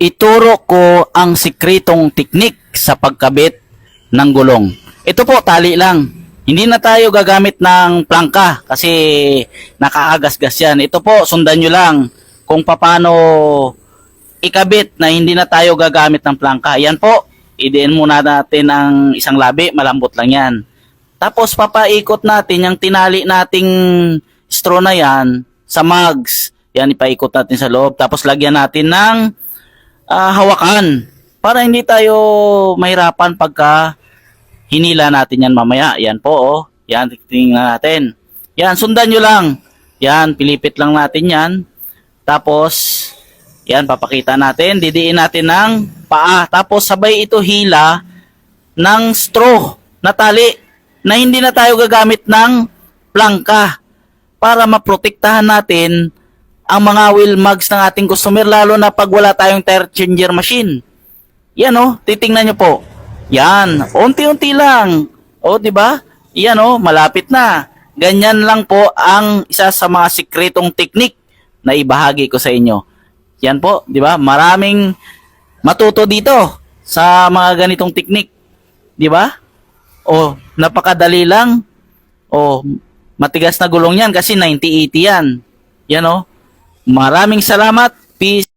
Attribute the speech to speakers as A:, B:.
A: ituro ko ang sikretong teknik sa pagkabit ng gulong. Ito po, tali lang. Hindi na tayo gagamit ng plangka kasi nakaagasgas yan. Ito po, sundan nyo lang kung paano ikabit na hindi na tayo gagamit ng plangka. Yan po, idiin muna natin ang isang labi, malambot lang yan. Tapos papaikot natin yung tinali nating straw na yan sa mugs. Yan, ipaikot natin sa loob. Tapos lagyan natin ng ah, hawakan para hindi tayo mahirapan pagka hinila natin yan mamaya. Yan po, oh. Yan, tingnan natin. Yan, sundan nyo lang. Yan, pilipit lang natin yan. Tapos, yan, papakita natin. Didiin natin ng paa. Tapos, sabay ito hila ng straw na tali na hindi na tayo gagamit ng plangka para maprotektahan natin ang mga wheel mugs ng ating customer lalo na pag wala tayong tire changer machine. Yan oh, titingnan nyo po. Yan, unti-unti lang. O, di ba? Yan oh, malapit na. Ganyan lang po ang isa sa mga sikretong teknik na ibahagi ko sa inyo. Yan po, di ba? Maraming matuto dito sa mga ganitong teknik. Di ba? O, napakadali lang. O, matigas na gulong yan kasi 90-80 yan. Yan o. Maraming salamat. Peace.